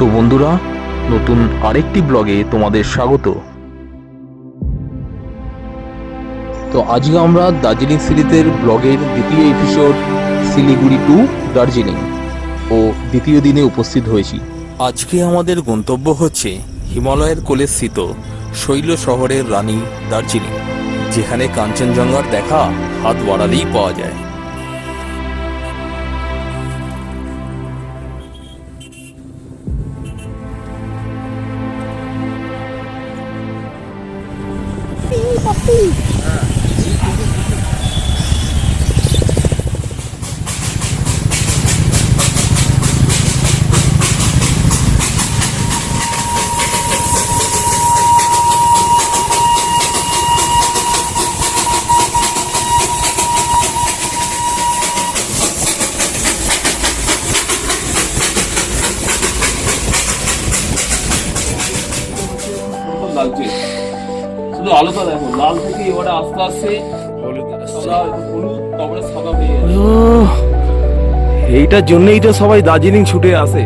তো বন্ধুরা, নতুন আরেকটি ব্লগে তোমাদের স্বাগত। তো আজকে আমরা দার্জিলিং সিরিজের ব্লগের দ্বিতীয় এপিসোড শিলিগুড়ি টু দার্জিলিং ও দ্বিতীয় দিনে উপস্থিত হয়েছি। আজকে আমাদের গন্তব্য হচ্ছে হিমালয়ের কোলে স্থিত শৈল শহরের রানী দার্জিলিং, যেখানে কাঞ্চনজঙ্ঘার দেখা হাত বাড়ালেই পাওয়া যায়। লাল থেকে এবারে আস্তে আস্তে হলুদ তারপরে সাদা হয়ে যাচ্ছে এইটার জন্যই তো সবাই দার্জিলিং ছুটে আসে।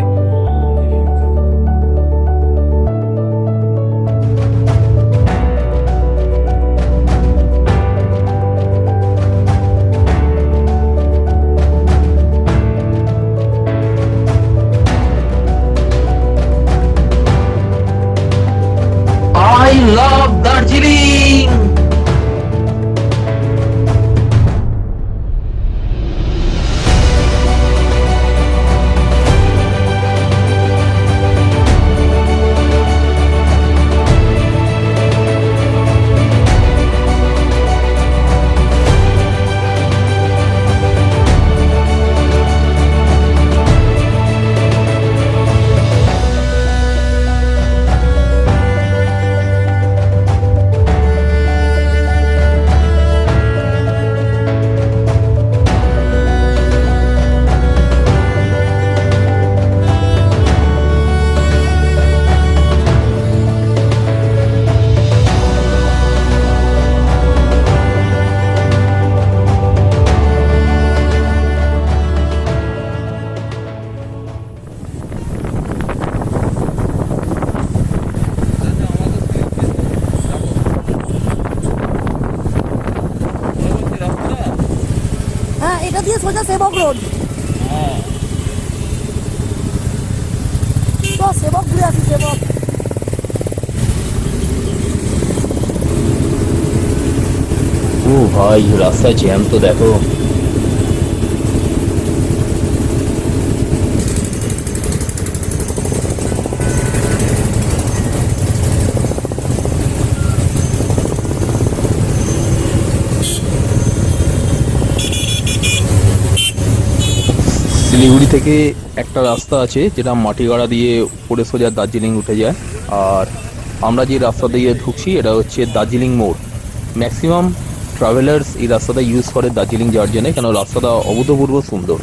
সেবক রোড তো সেবক ঘুরে আসি সেবক ও ভাই রাস্তায় জ্যাম তো দেখো শিলিগুড়ি থেকে একটা রাস্তা আছে, যেটা মাটিগাড়া দিয়ে পড়ে সোজা দার্জিলিং উঠে যায়। আর আমরা যে রাস্তা দিয়ে ঢুকছি, এটা হচ্ছে দার্জিলিং মোড়। ম্যাক্সিমাম ট্রাভেলার্স এই রাস্তাটা ইউজ করে দার্জিলিং যাওয়ার জন্য, কেন রাস্তাটা অভূতপূর্ব সুন্দর।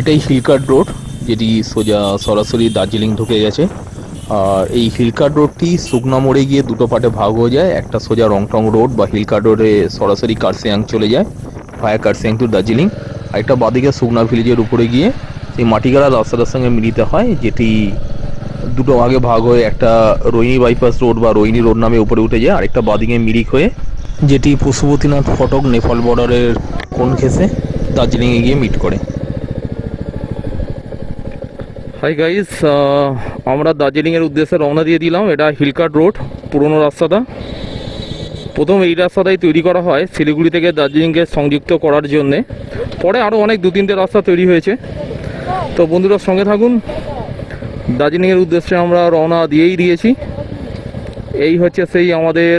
এটাই হিলকার্ট রোড যেটি সোজা সরাসরি দার্জিলিং ঢুকে গেছে। আর এই হিলকার্ট রোডটি সুগনা মোড়ে গিয়ে দুটো পার্টে ভাগ হয়ে যায়। একটা সোজা রংটং রোড বা হিলকার্ট রোডে সরাসরি কার্সিয়াং চলে যায় ভায়া কার্সিয়াং টু দার্জিলিং আর একটা বাদিকে সুগনা ভিলেজের উপরে গিয়ে সেই মাটিগাড়া রাস্তাটার সঙ্গে মিলিত হয়, যেটি দুটো ভাগে ভাগ হয়ে একটা রোহিণী বাইপাস রোড বা রোহিণী রোড নামে উপরে উঠে যায়। আরেকটা বাদিকে মিরিক হয়ে যেটি পশুপতিনাথ ফটক নেপাল বর্ডারের কোন ঘেসে দার্জিলিংয়ে গিয়ে মিট করে। হাই গাইস আমরা দার্জিলিংয়ের উদ্দেশ্যে রওনা দিয়ে দিলাম। এটা হিলকাট রোড পুরনো রাস্তাটা। প্রথম এই রাস্তাটাই তৈরি করা হয় শিলিগুড়ি থেকে দার্জিলিংকে সংযুক্ত করার জন্যে। পরে আরও অনেক দু তিনটে রাস্তা তৈরি হয়েছে। তো বন্ধুরা, সঙ্গে থাকুন। দার্জিলিংয়ের উদ্দেশ্যে আমরা রওনা দিয়েই দিয়েছি। এই হচ্ছে সেই আমাদের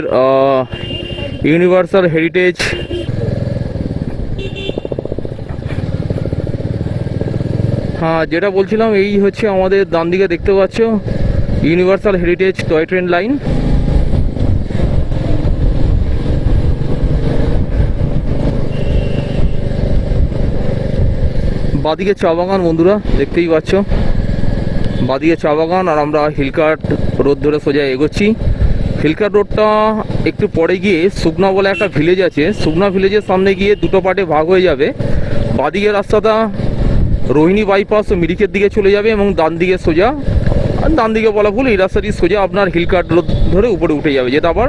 ইউনিভার্সাল হেরিটেজ হ্যাঁ যেটা বলছিলাম, এই হচ্ছে আমাদের ডান দিকে দেখতে পাচ্ছ universal heritage toy train line বাদিকে চা বাগান, বন্ধুরা, দেখতেই পাচ্ছ। বাদিকে চা বাগান, আর আমরা হিলকাট রোড ধরে সোজা এগোচ্ছি। হিলকাট রোডটা একটু পরে গিয়ে সুগনা বলে একটা ভিলেজ আছে। সুগনা ভিলেজের সামনে গিয়ে দুটো পার্টে ভাগ হয়ে যাবে। বাদিকের রাস্তাটা রোহিণী বাইপাস মিরিকের দিকে চলে যাবে এবং ডান দিকে সোজা। আর ডান দিকে বলা ভুল, এই রাস্তাটি সোজা আপনার হিলকাট রোড ধরে উপরে উঠে যাবে, যেটা আবার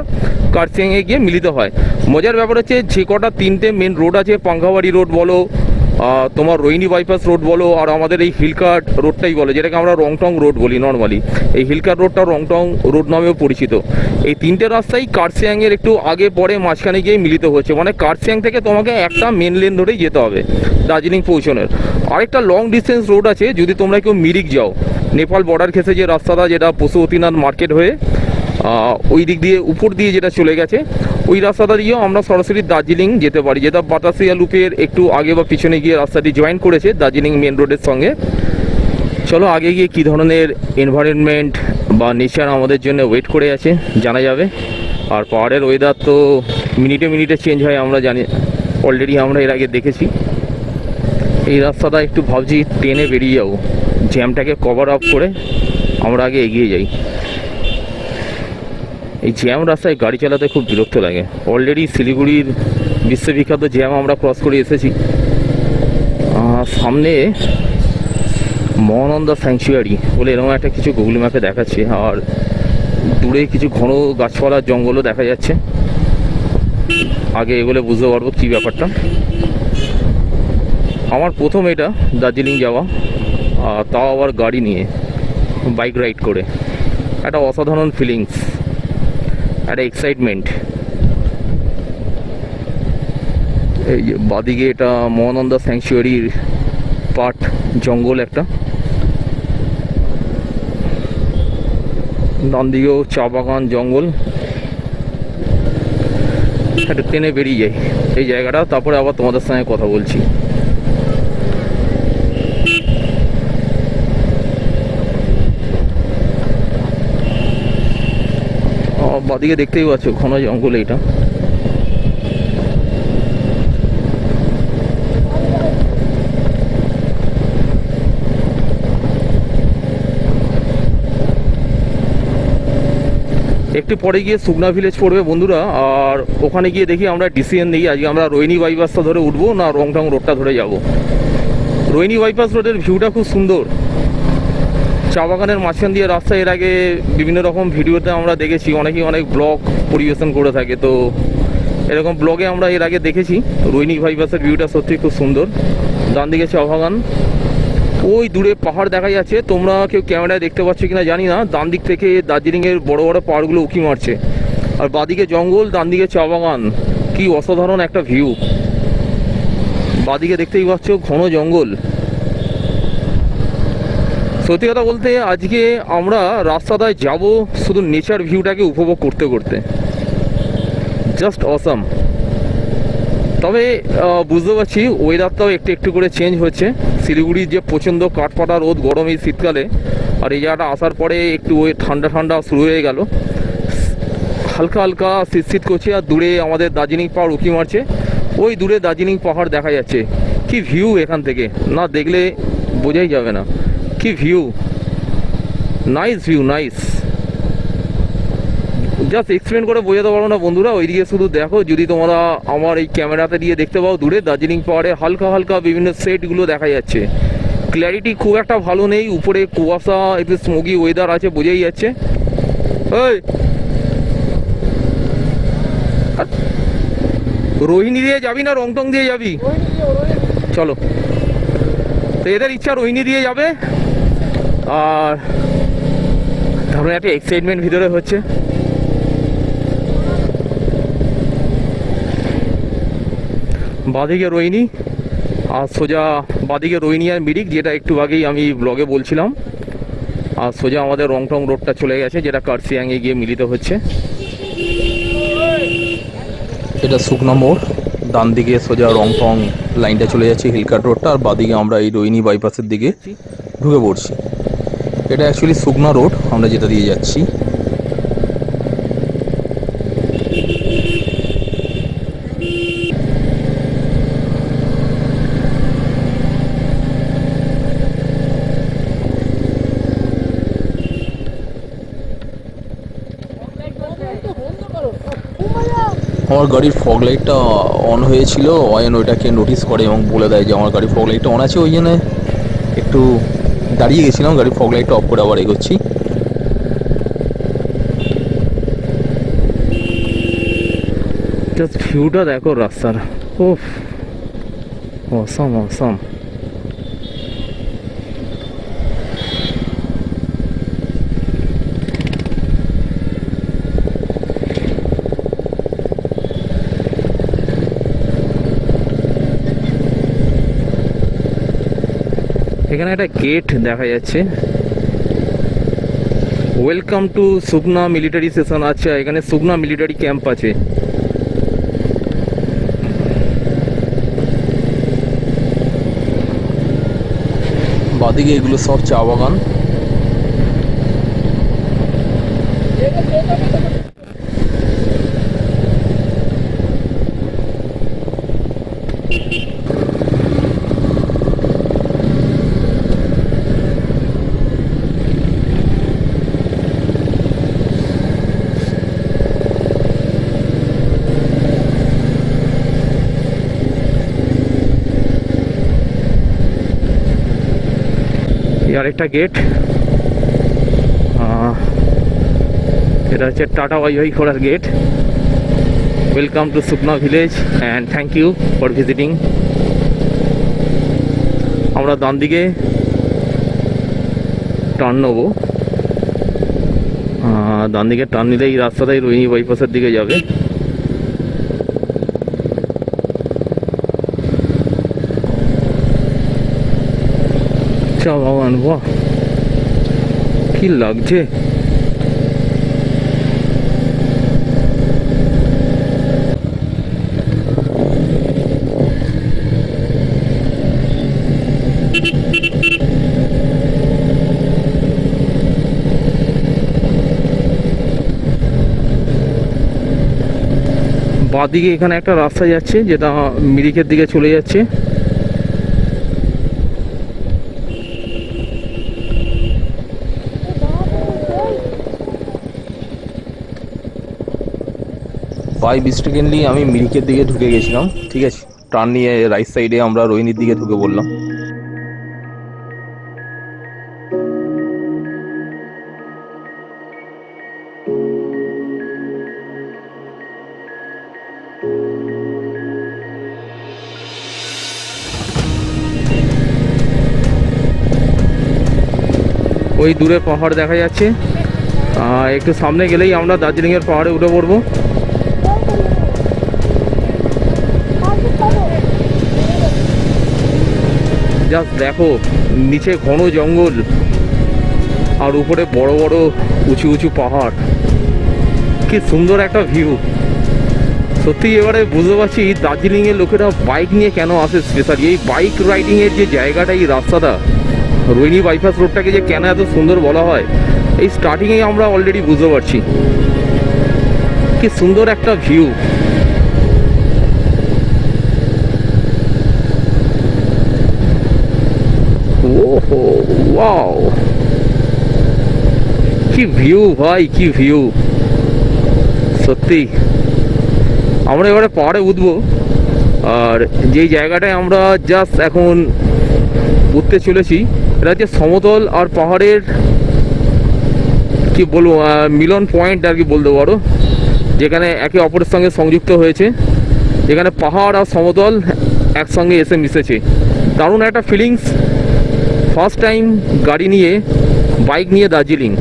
কার্সিয়াংয়ে গিয়ে মিলিত হয়। মজার ব্যাপার হচ্ছে, যে কটা তিনটে মেন রোড আছে পাঙ্ঘাবাড়ি রোড বলো তোমার রোহিণী বাইপাস রোড বলো আর আমাদের এই হিলকাট রোডটাই বলো, যেটাকে আমরা রংটং রোড বলি নর্মালি এই হিলকাট রোডটা রংটং রোড নামেও পরিচিত। এই তিনটে রাস্তাই কার্সিয়াংয়ের একটু আগে পরে মাঝখানে গিয়ে মিলিত হচ্ছে মানে কার্সিয়াং থেকে তোমাকে একটা মেন লেন ধরেই যেতে হবে, দার্জিলিং পৌঁছানোর। আরেকটা লং ডিস্টেন্স রোড আছে, যদি তোমরা কেউ মিরিক যাও নেপাল বর্ডার ঘেসে যে রাস্তাটা, যেটা পশুপতিনাথ মার্কেট হয়ে ওই দিক দিয়ে উপর দিয়ে যেটা চলে গেছে, ওই রাস্তাটা দিয়েও আমরা সরাসরি দার্জিলিং যেতে পারি। যেটা বাতাসিয়া লুপের একটু আগে বা পিছনে গিয়ে রাস্তাটি জয়েন করেছে দার্জিলিং মেন রোডের সঙ্গে। চলো আগে গিয়ে কী ধরনের এনভায়রনমেন্ট বা নেচার আমাদের জন্য ওয়েট করে আছে, জানা যাবে। আর পাহাড়ের ওয়েদার তো মিনিটে মিনিটে চেঞ্জ হয়, আমরা জানি অলরেডি আমরা এর আগে দেখেছি। এই রাস্তাটা একটু ভাবছি ট্রেনে বেরিয়ে যাব জ্যামটাকে কভার আপ করে আমরা আগে এগিয়ে যাই। এই জ্যাম রাস্তায় গাড়ি চালাতে খুব বিরক্ত লাগে। অলরেডি শিলিগুড়ির বিশ্ববিখ্যাত জ্যাম আমরা ক্রস করে এসেছি। সামনে মহানন্দা স্যাংচুয়ারি বলে এরকম একটা কিছু গুগল ম্যাপে দেখাচ্ছে। আর দূরে কিছু ঘন গাছপালা, জঙ্গলও দেখা যাচ্ছে। আগে এগুলো বুঝতে পারব কী ব্যাপারটা। আমার প্রথম এটা দার্জিলিং যাওয়া তাও আবার গাড়ি নিয়ে বাইক রাইড করে। একটা অসাধারণ ফিলিংস একটা এক্সাইটমেন্ট এই যে বাদিকে এটা মহানন্দা স্যাংচুয়ারির পার্ট জঙ্গল একটা। ডান দিকেও চা বাগান, জঙ্গল। একটা ট্রেনে বেরিয়ে যাই। এই জায়গাটা, তারপরে আবার তোমাদের সঙ্গে কথা বলছি। আহ, দেখতেই পাচ্ছ ঘন জঙ্গল এটা একটু পরে গিয়ে সুগনা ভিলেজ পড়বে বন্ধুরা আর ওখানে গিয়ে দেখি আমরা ডিসিএন নিই আজকে আমরা রোহিণী বাইপাসটা ধরে উঠবো না রংটং রোডটা ধরে যাব। রোহিণী বাইপাস রোডের ভিউটা খুব সুন্দর। চা বাগানের মাঝখান দিয়ে রাস্তা, এর আগে বিভিন্ন রকম ভিডিওতে আমরা দেখেছি, অনেকেই অনেক ব্লগ পরিবেশন করে থাকে। তো এরকম ব্লগে আমরা এর আগে দেখেছি। রৈনিক বাইপাসের ভিউটা সত্যি খুব সুন্দর। ডান দিকে চা বাগান ওই দূরে পাহাড় দেখা যাচ্ছে। তোমরা কেউ ক্যামেরায় দেখতে পাচ্ছ কিনা জানি না। ডান দিক থেকে দার্জিলিংয়ের বড় বড় পাহাড়গুলো উঁকি মারছে। আর বাদিকে জঙ্গল, ডান দিকে চা বাগান কি অসাধারণ একটা ভিউ বাদিকে দেখতেই পাচ্ছ ঘন জঙ্গল। সত্যি কথা বলতে আজকে আমরা রাস্তাটায় যাব শুধু নেচার ভিউটাকে উপভোগ করতে করতে। জাস্ট অসাম তবে বুঝতে পারছি ওয়েদারটাও একটু একটু করে চেঞ্জ হচ্ছে। শিলিগুড়ির যে প্রচণ্ড কাঠপাটা রোদ, গরম এই শীতকালে, আর এই জায়গাটা আসার পরে একটু ওই ঠান্ডা ঠান্ডা শুরু হয়ে গেল। হালকা হালকা শীত শীত করছে, আর দূরে আমাদের দার্জিলিং পাহাড় উঁকি মারছে। ওই দূরে দার্জিলিং পাহাড় দেখা যাচ্ছে। কি ভিউ এখান থেকে? না দেখলে বোঝাই যাবে না। কি view nice view nice just explain করে বোঝাতে পারব না বন্ধুরা ওইদিকে শুধু দেখো যদি তোমরা আমার এই ক্যামেরাতে দিয়ে দেখতে পাও দূরে দার্জিলিং পাহাড়ে হালকা হালকা বিভিন্ন সেটগুলো দেখা যাচ্ছে। ক্ল্যারিটি খুব একটা ভালো নেই উপরে কুয়াশা একটু স্মোকি ওয়েদার আছে বোঝাই যাচ্ছে। ওই রোহিণী দিয়ে যাবি না রংটং দিয়ে যাবি? চলো। তো এদের ইচ্ছা রোহিণী দিয়ে যাবে? আর ধরুন একটা এক্সাইটমেন্ট ভিতরে হচ্ছে। বাদিকে রোহিণী আর সোজা বাদিকে রোহিণী আর মিরিক, যেটা একটু আগেই আমি ব্লগে বলছিলাম। আর সোজা আমাদের রংটং রোডটা চলে গেছে, যেটা কার্সিয়াংয়ে গিয়ে মিলিত হচ্ছে। এটা শুকনা মোড়, ডান দিকে সোজা রংটং লাইনটা চলে যাচ্ছে হিলকাট রোডটা আর বাদিকে আমরা এই রোহিণী বাইপাসের দিকে ঢুকে পড়ছি। এটা অ্যাকচুয়ালি শুকনা রোড আমরা যেটা দিয়ে যাচ্ছি। আমার গাড়ির ফগ লাইটটা অন হয়েছিল, অয়ন ওইটাকে নোটিস করে এবং বলে দেয় যে আমার গাড়ির ফগ লাইটটা অন আছে ওই জন্য। একটু দাঁড়িয়ে গেছিলাম, গাড়ির ফগ লাইটটা অফ করে আবার এগোচ্ছি। জাস্ট ভিউটা দেখো রাস্তার। ওফ অসম অসম। এখানে একটা গেট দেখা যাচ্ছে। Welcome to Sugna military station আচ্ছা এখানে সুগনা মিলিটারি ক্যাম্প আছে। বাদিকে এগুলো সব চা বাগান। আরেকটা গেট এটা হচ্ছে টাটা ওয়াই খোলার gate welcome to Sukna village and thank you for visiting আমরা ডান দিকে টার্ন নেব। ডান দিকে টার্ন নিলে এই রাস্তাটাই রোহিণী বাইপাসের দিকে যাবে। চা বাগান বাহ। কি লাগছে? বাঁদিকে এখানে একটা রাস্তা যাচ্ছে, যেটা মিরিকের দিকে চলে যাচ্ছে। বাই মিস্টেকেনলি আমি মিরিকের দিকে ঢুকে গেছিলাম, ঠিক আছে? টার্ন নিয়ে রাইট সাইডে আমরা রোহিণীর দিকে ঢুকে বললাম ওই দূরে পাহাড় দেখা যাচ্ছে। একটু সামনে গেলেই আমরা দার্জিলিংয়ের পাহাড়ে উঠে পড়ব। জাস্ট দেখো, নিচে ঘন জঙ্গল, আর উপরে বড় বড় উঁচু উঁচু পাহাড়। কি সুন্দর একটা ভিউ সত্যি এবারে বুঝতে পারছি দার্জিলিংয়ের লোকেরা বাইক নিয়ে কেন আসে স্পেশালি এই বাইক রাইডিংয়ের যে জায়গাটা, এই রাস্তাটা রোহিণী বাইপাস রোডটাকে যে কেন এত সুন্দর বলা হয়, এই স্টার্টিংয়ে আমরা অলরেডি বুঝতে পারছি। কি সুন্দর একটা ভিউ ওহো ওয়াও কি ভিউ ভাই, কি ভিউ সত্যি। আমরা এবারে পাহাড়ে উঠবো। আর যেই জায়গাটায় আমরা জাস্ট এখন উঠতে চলেছি, এটা হচ্ছে সমতল আর পাহাড়ের কি বলব মিলন পয়েন্ট আর কি বলতে পারো। যেখানে একে অপরের সঙ্গে সংযুক্ত হয়েছে। যেখানে পাহাড় আর সমতল একসঙ্গে এসে মিশেছে। দারুণ একটা ফিলিংস ফার্স্ট টাইম গাড়ি নিয়ে বাইক নিয়ে দার্জিলিং।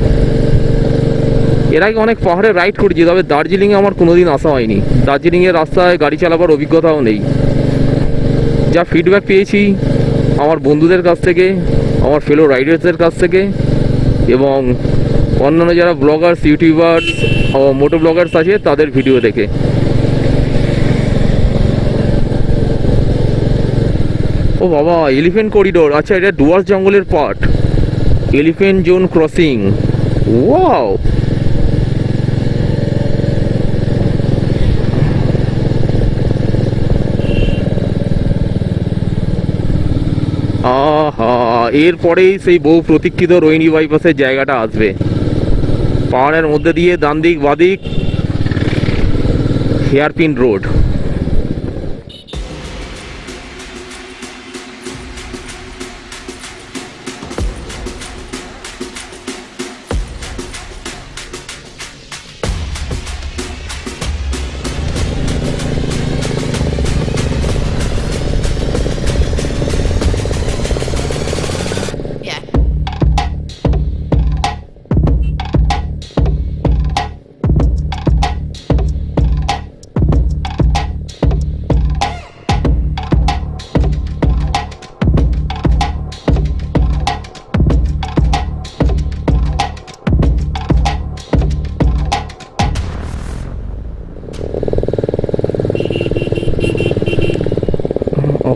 এর আগে অনেক পাহাড়ে রাইড করেছি, তবে দার্জিলিংয়ে আমার কোনোদিন আসা হয়নি। দার্জিলিংয়ের রাস্তায় গাড়ি চালাবার অভিজ্ঞতাও নেই। যা ফিডব্যাক পেয়েছি আমার বন্ধুদের কাছ থেকে, আমার ফেলো রাইডার্সদের কাছ থেকে এবং অন্যান্য যারা ব্লগার্স ইউটিউবার্স মোটো ব্লগার্স আছে, তাদের ভিডিও দেখে। ও বাবা এলিফেন্ট করিডোর আচ্ছা এটা ডুয়ার্স জঙ্গলের part elephant zone crossing wow আহা, এরপরেই সেই বহু প্রতীক্ষিত রোহিণী বাইপাসের জায়গাটা আসবে। পাহাড়ের মধ্যে দিয়ে ডান দিক বাদিক, হেয়ারপিন রোড।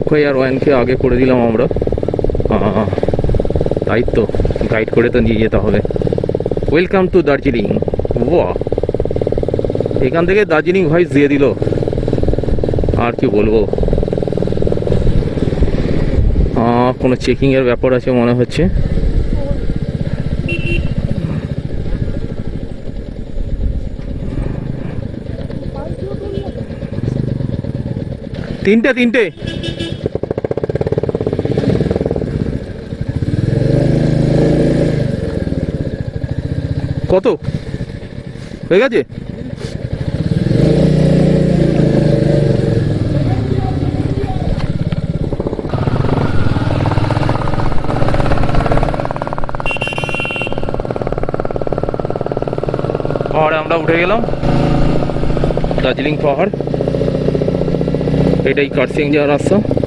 অক্ষয় আর ওয়ানকে আগে করে দিলাম আমরা। তাই তো গাইড করে তো নিয়ে যেতে হবে। ওয়েলকাম টু দার্জিলিং ওয়া এখান থেকে দার্জিলিং ভয়েস দিয়ে দিল। আর কি বলব? কোনো চেকিংয়ের ব্যাপার আছে মনে হচ্ছে? তিনটে তিনটে। কত? হয়ে গেছে? পাহাড়ে আমরা উঠে গেলাম। দার্জিলিং পাহাড়। এটাই কার্সিং যাওয়ার রাস্তা।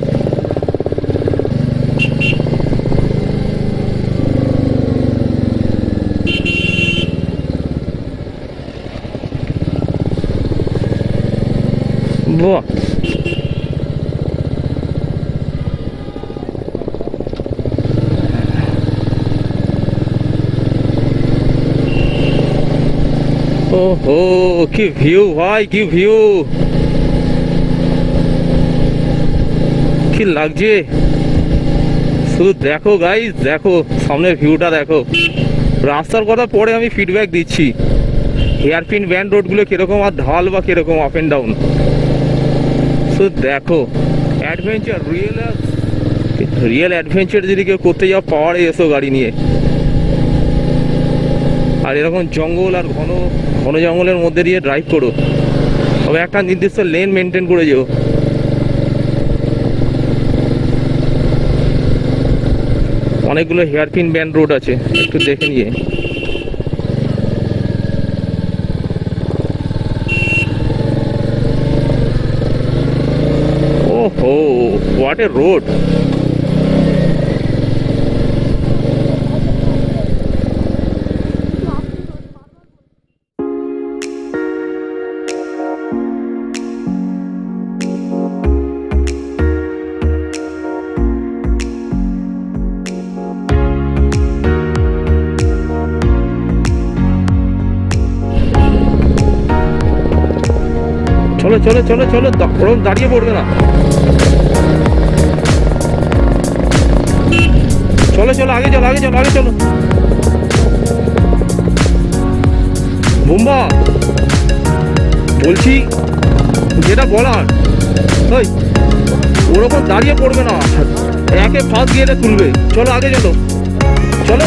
বাহ ওহো, কি ভিউ ভাই, কি ভিউ কি লাগছে? শুধু দেখো গাইস দেখো, সামনের ভিউটা দেখো। রাস্তার কথা পরে আমি ফিডব্যাক দিচ্ছি। হেয়ারপিন ব্যান্ড রোডগুলো কীরকম আর ঢাল বা কীরকম আপ অ্যান্ড ডাউন শুধু দেখো অ্যাডভেঞ্চার রিয়েল রিয়েল অ্যাডভেঞ্চার যদি কেউ করতে যাও পাওয়ারে এসো গাড়ি নিয়ে। আর এরকম জঙ্গল আর ঘন ঘন জঙ্গলের মধ্যে দিয়ে ড্রাইভ করো। তবে একটা নির্দিষ্ট লেন মেনটেন করে যেও। অনেকগুলো হেয়ারপিন ব্যান্ড রোড আছে, একটু দেখে নিয়ে ওহো হোয়াট এ রোড চলো চলো চলো চলো দাঁড়িয়ে পড়বে না। চলো চলো, আগে চলো আগে চলো আগে চলো। বোম্বা, বলছি, যেটা বলার ওই ওরকম দাঁড়িয়ে পড়বে না। একে ফার্স্ট গিয়ে তুলবে চলো, আগে চলো। চলো।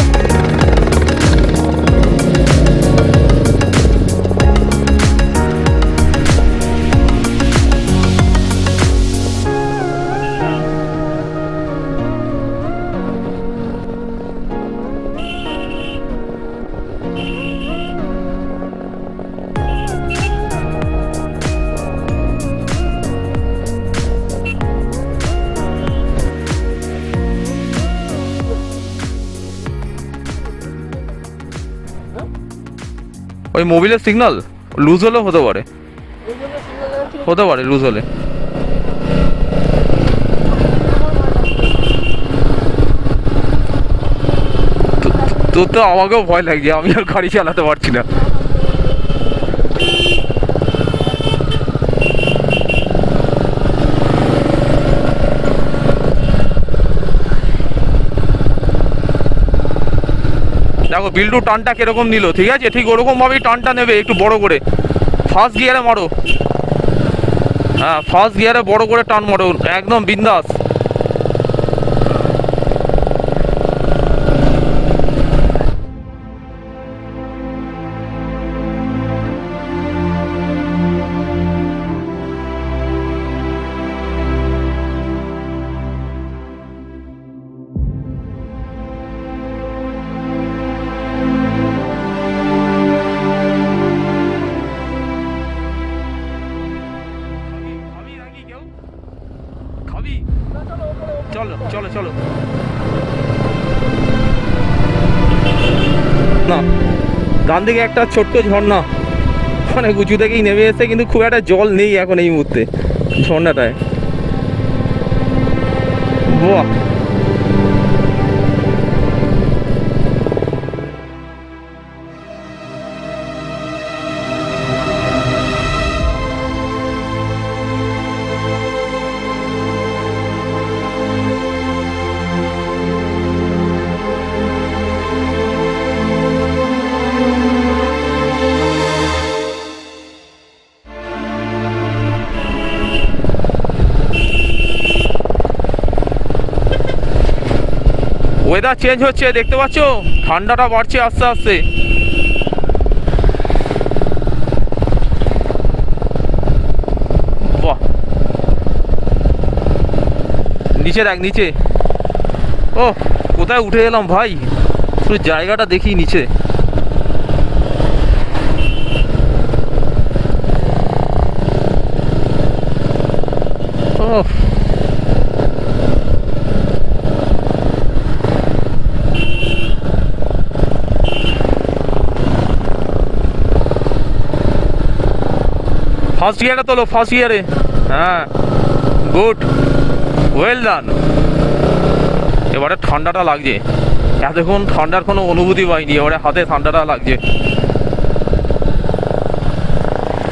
ওই মোবিলের সিগন্যাল লুজ হলেও হতে পারে। হতে পারে লুজ হলে। তোর তো আমাকেও ভয় লাগছে, আমি আর গাড়ি চালাতে পারছি না। দেখো, বিল্ডু টানটা কীরকম নিল, ঠিক আছে? ঠিক ওরকমভাবেই টানটা নেবে, একটু বড় করে। ফার্স্ট গিয়ারে মারো। হ্যাঁ ফার্স্ট গিয়ারে বড় করে টান মারো, একদম বিন্দাস। ডান দিকে একটা ছোট্ট ঝর্ণা। মানে উঁচু থেকেই নেমে এসে কিন্তু খুব একটা জল নেই এখন এই মুহূর্তে ঝর্ণাটায়। বাহ! ওয়েদার চেঞ্জ হচ্ছে, দেখতে পাচ্ছ? ঠান্ডাটা বাড়ছে আস্তে আস্তে। বাহ। নিচে দেখ, নিচে। ও কোথায় উঠে এলাম ভাই? শুধু জায়গাটা দেখি নিচে ও ফার্স্ট গিয়ারে তোলো ফার্স্ট গিয়ারে হ্যাঁ গুড ওয়েল ডান এবারে ঠান্ডাটা লাগছে। এতক্ষণ ঠান্ডার কোনো অনুভূতি পাইনি, এবারে হাতে ঠান্ডাটা লাগছে।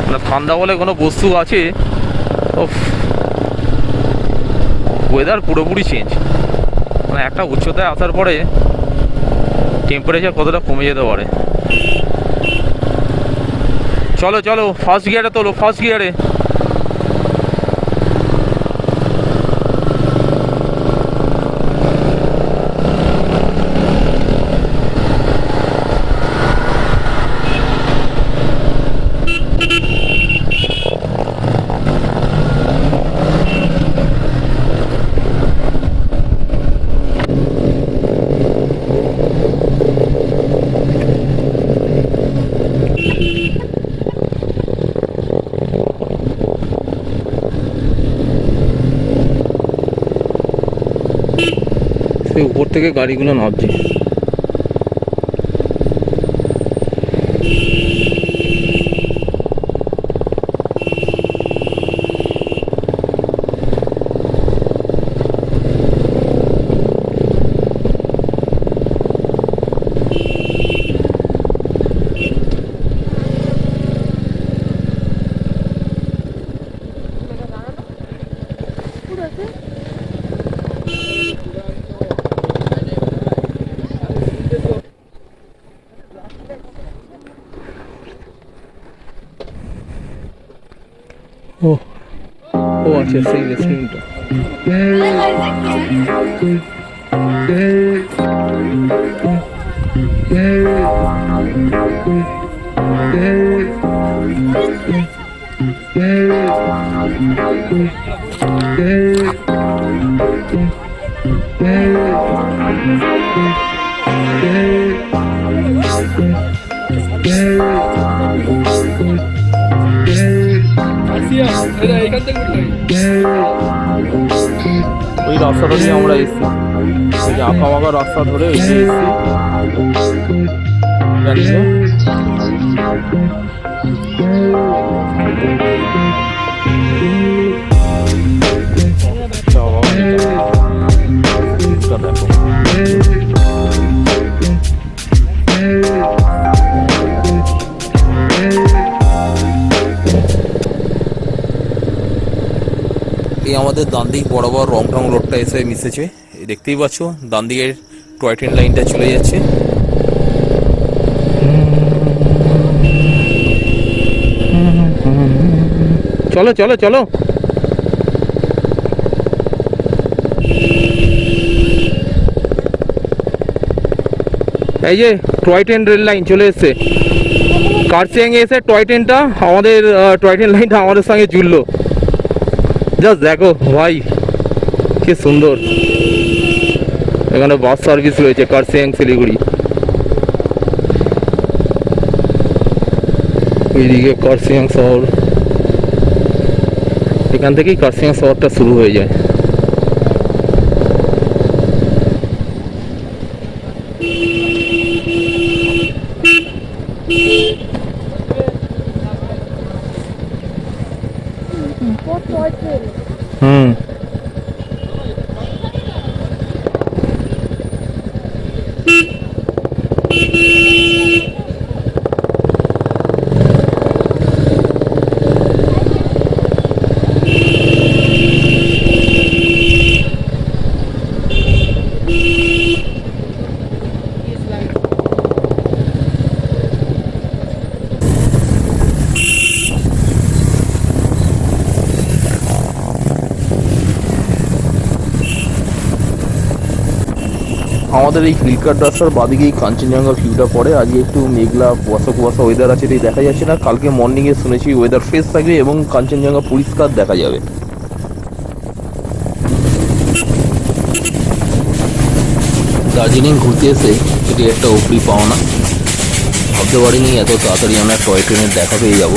মানে ঠান্ডা বলে কোনো বস্তু আছে? ওয়েদার পুরোপুরি চেঞ্জ মানে একটা উচ্চতায় আসার পরে টেম্পারেচার কতটা কমে যেতে পারে? চলো চলো ফার্স্ট গিয়ারে তোলো ফার্স্ট গিয়ারে উপর থেকে গাড়িগুলো নামছে ও ও আচ্ছা সেই ওই রাস্তাটা দিয়ে আমরা এসেছি। ওই যে আঁকা বাঁকা রাস্তা ধরে ওই দিয়ে এসেছি। জানিস দেখো। এটি আমাদের ডান দিক রং রং রোডটা এসে মিশেছে। দেখতেই পাচ্ছ ডান দিকের টয় ট্রেন লাইনটা চলে যাচ্ছে। চলো চলো চলো। এই যে টয় ট্রেন রেল লাইন চলে এসছে। কার্সিয়াং এসে টয় ট্রেনটা আমাদের টয় ট্রেন লাইনটা আমাদের সঙ্গে জুড়লো। জাস্ট দেখো, ভাই, কি সুন্দর। এখানে বাস সার্ভিস রয়েছে কার্সিয়াং শিলিগুড়ি। এইদিকে কার্সিয়াং শহর। এখান থেকেই কার্সিয়াং শহরটা শুরু হয়ে যায়। আমাদের এই হিলকার রাস্তার বাদিকেই কাঞ্চনজঙ্ঘার ভিউটা পড়ে। আজকে একটু মেঘলা কুয়াশা কুয়াশা ওয়েদার আছে তাই দেখা যাচ্ছে না। কালকে মর্নিংয়ে শুনেছি ওয়েদার ফ্রেশ থাকবে এবং কাঞ্চনজঙ্ঘা পরিষ্কার দেখা যাবে। দার্জিলিং ঘুরতে এসে এটি একটা উপরি পাওনা। ভাবতে পারিনি এত তাড়াতাড়ি আমরা টয় ট্রেনের দেখা পেয়ে যাব।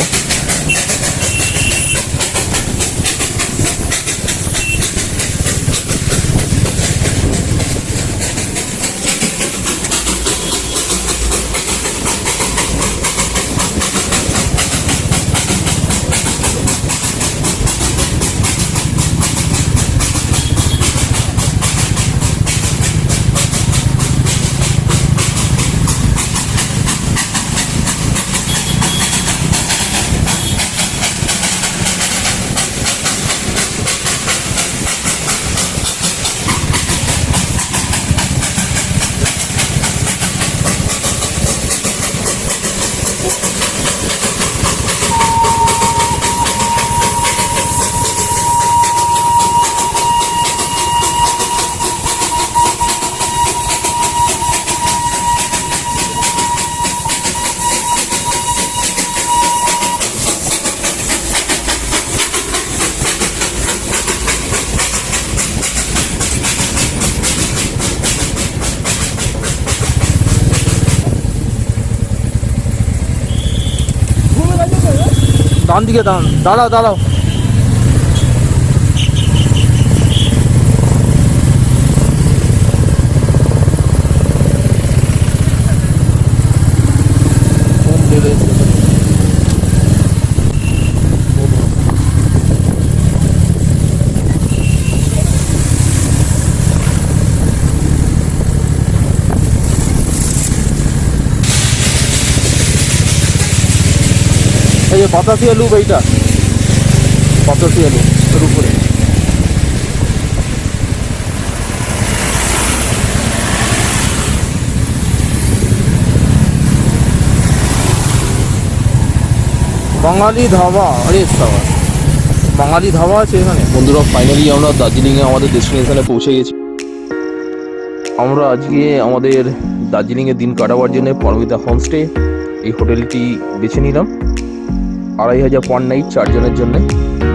ডান দিকে দাঁড়াও দাঁড়াও এই যে বাতাসি আলু এইটা। বাতাসি আলু এর উপরে। বাঙালি ধাবা, আরে সাবা বাঙালি ধাবা আছে এখানে। বন্ধুরা ফাইনালি আমরা দার্জিলিংয়ে আমাদের ডেস্টিনেশনে পৌঁছে গেছি। আমরা আজকে আমাদের দার্জিলিংয়ের দিন কাটাবার জন্য পরমিতা হোমস্টে এই হোটেলটি বেছে নিলাম। আড়াই হাজার পার নাইট চারজনের জন্য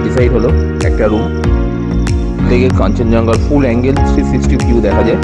ডিসাইড হলো একটা রুম লেগে কাঞ্চনজঙ্ঘার full angle three sixty view দেখা যায়।